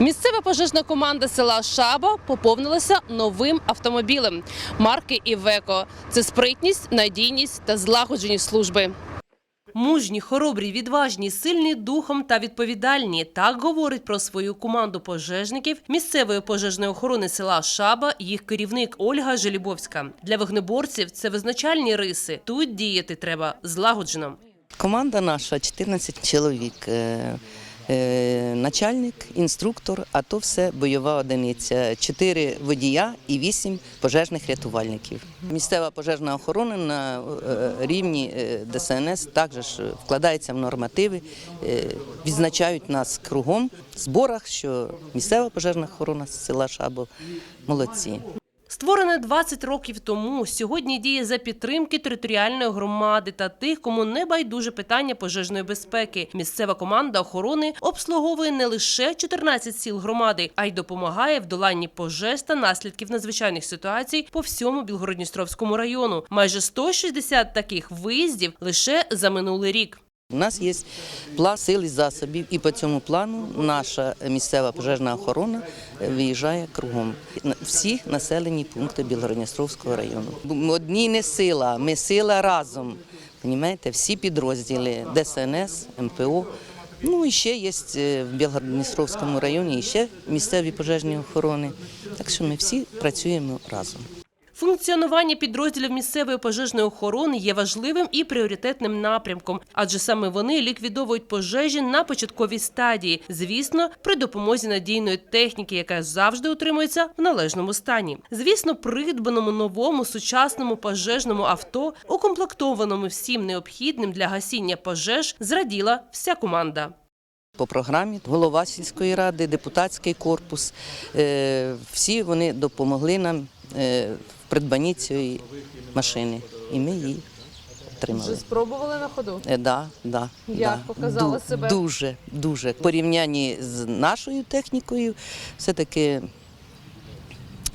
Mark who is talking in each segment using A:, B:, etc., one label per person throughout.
A: Місцева пожежна команда села Шаба поповнилася новим автомобілем марки Івеко. Це спритність, надійність та злагодженість служби. Мужні, хоробрі, відважні, сильні духом та відповідальні. Так говорить про свою команду пожежників місцевої пожежної охорони села Шаба. Їх керівник Ольга Желібовська. Для вогнеборців це визначальні риси. Тут діяти треба злагоджено.
B: Команда наша 14 чоловік. Е, Начальник, інструктор, а то все бойова одиниця. Чотири водія і вісім пожежних рятувальників. Місцева пожежна охорона на е, рівні е, ДСНС також вкладається в нормативи, відзначають нас кругом в зборах, що місцева пожежна охорона з села Шабо молодці.
A: Створене 20 років тому, сьогодні діє за підтримки територіальної громади та тих, кому не байдуже питання пожежної безпеки. Місцева команда охорони обслуговує не лише 14 сіл громади, а й допомагає в доланні пожеж та наслідків надзвичайних ситуацій по всьому Білгородністровському району. Майже 160 таких виїздів лише за минулий рік.
B: У нас є план сил і засобів, і по цьому плану наша місцева пожежна охорона виїжджає кругом. Всі населені пункти Білгородністровського району. Одні не сила, ми сила разом. Понімаєте, всі підрозділи ДСНС, МПО. Ну і ще є е, в Білгородністровському районі і ще місцеві пожежні охорони. Так що ми всі працюємо разом.
A: Функціонування підрозділів місцевої пожежної охорони є важливим і пріоритетним напрямком, адже саме вони ліквідовують пожежі на початковій стадії, звісно, при допомозі надійної техніки, яка завжди утримується в належному стані. Звісно, придбаному новому сучасному пожежному авто, укомплектованому всім необхідним для гасіння пожеж, зраділа вся команда.
B: По програмі голова сільської ради, депутатський корпус. е, Всі вони допомогли нам е, придбанні цієї машини. І ми її отримали.
C: спробували на ходу?
B: Е, Да, да,
C: Як
B: да.
C: показала себе?
B: Дуже, дуже. В порівнянні з нашою технікою все-таки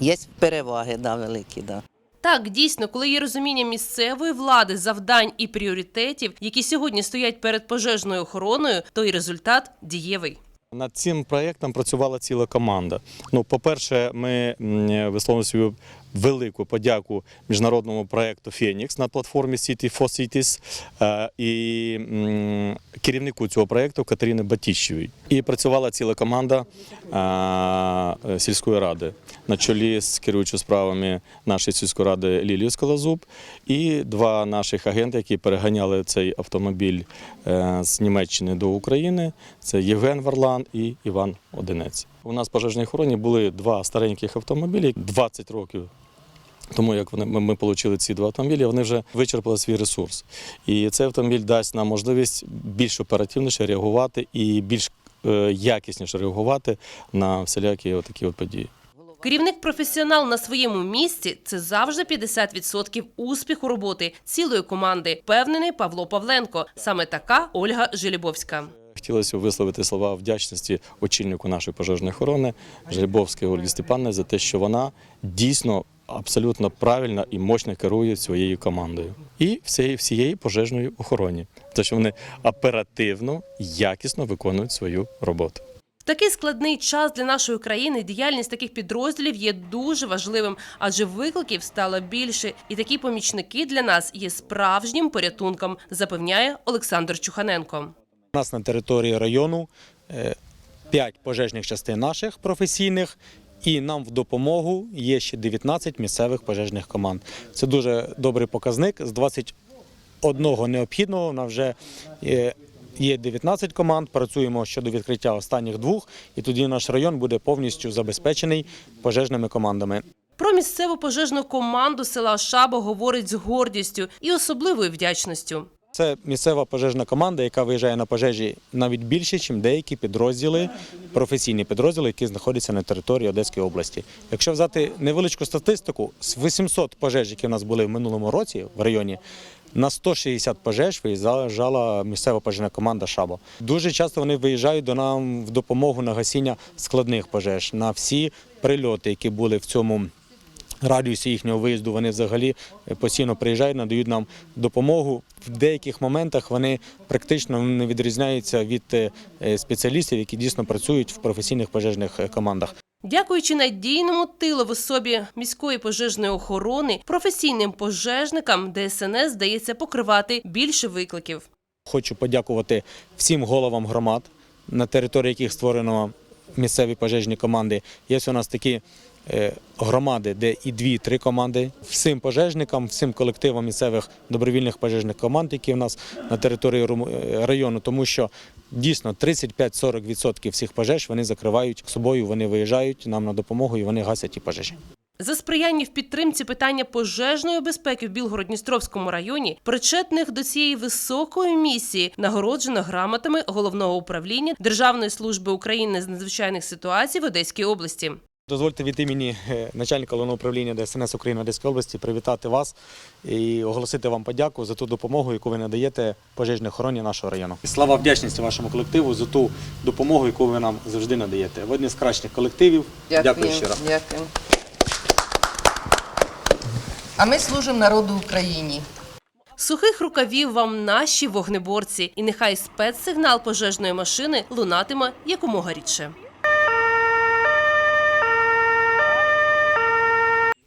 B: є переваги да, великі. Да.
A: Так, дійсно, коли є розуміння місцевої влади, завдань і пріоритетів, які сьогодні стоять перед пожежною охороною, то і результат дієвий.
D: Над цим проєктом працювала ціла команда. Ну, по-перше, ми м, висловлюємо свою велику подяку міжнародному проєкту Фенікс на платформі City for Cities е, і керівнику цього проєкту Катерини Батіщевій. І працювала ціла команда е, сільської ради на чолі з керуючою справами нашої сільської ради Лілію Скалозуб і два наших агенти, які переганяли цей автомобіль е, з Німеччини до України. Це Євген Варлан і Іван Одинець. У нас в пожежній охороні були два стареньких автомобілі 20 років. Тому як вони ми, ми отримали ці два автомобілі, вони вже вичерпали свій ресурс. І цей автомобіль дасть нам можливість більш оперативніше реагувати і більш е, якісніше реагувати на всілякі такі от події.
A: Керівник професіонал на своєму місці це завжди 50% успіху роботи цілої команди. Впевнений Павло Павленко. Саме така Ольга Желібовська.
D: Хотілося висловити слова вдячності очільнику нашої пожежної охорони Жеребовській Ольгі Степанівні за те, що вона дійсно абсолютно правильно і мощно керує своєю командою і всією всієї пожежної охороні, те, що вони оперативно, якісно виконують свою роботу.
A: Такий складний час для нашої країни діяльність таких підрозділів є дуже важливим, адже викликів стало більше, і такі помічники для нас є справжнім порятунком, запевняє Олександр Чуханенко.
E: У нас на території району 5 пожежних частин наших професійних, і нам в допомогу є ще 19 місцевих пожежних команд. Це дуже добрий показник. З 21 необхідного у нас вже є- є 19 команд. Працюємо щодо відкриття останніх двох, і тоді наш район буде повністю забезпечений пожежними командами.
A: Про місцеву пожежну команду села Шабо говорить з гордістю і особливою вдячністю.
E: Це місцева пожежна команда, яка виїжджає на пожежі навіть більше, ніж деякі підрозділи, професійні підрозділи, які знаходяться на території Одеської області. Якщо взяти невеличку статистику, з 800 пожеж, які в нас були в минулому році в районі, на 160 пожеж виїжджала місцева пожежна команда Шабо. Дуже часто вони виїжджають до нам в допомогу на гасіння складних пожеж, на всі прильоти, які були в цьому радіусі їхнього виїзду вони взагалі е, постійно приїжджають, надають нам допомогу. В деяких моментах вони практично не відрізняються від е, е, спеціалістів, які дійсно працюють в професійних пожежних командах.
A: Дякуючи надійному тилу в особі міської пожежної охорони, професійним пожежникам ДСНС здається покривати більше викликів.
E: Хочу подякувати всім головам громад, на території яких створено місцеві пожежні команди. Є у нас такі громади, де і дві-три команди. Всім пожежникам, всім колективам місцевих добровільних пожежних команд, які в нас на території е, району, тому що дійсно 35-40% всіх пожеж вони закривають собою, вони виїжджають нам на допомогу і вони гасять ті пожежі.
A: За сприяння в підтримці питання пожежної безпеки в Білгород-Дністровському районі, причетних до цієї високої місії, нагороджено грамотами головного управління Державної служби України з надзвичайних ситуацій в Одеській області.
E: Дозвольте від імені е, начальника головного управління ДСНС України Одеської області привітати вас і оголосити вам подяку за ту допомогу, яку ви надаєте пожежній охороні нашого району. Слава вдячності вашому колективу за ту допомогу, яку ви нам завжди надаєте. Ви одні з кращих колективів. Дякую щиро.
B: Дякую. А ми служимо народу Україні.
A: Сухих рукавів вам наші вогнеборці, і нехай спецсигнал пожежної машини лунатиме якомога рідше.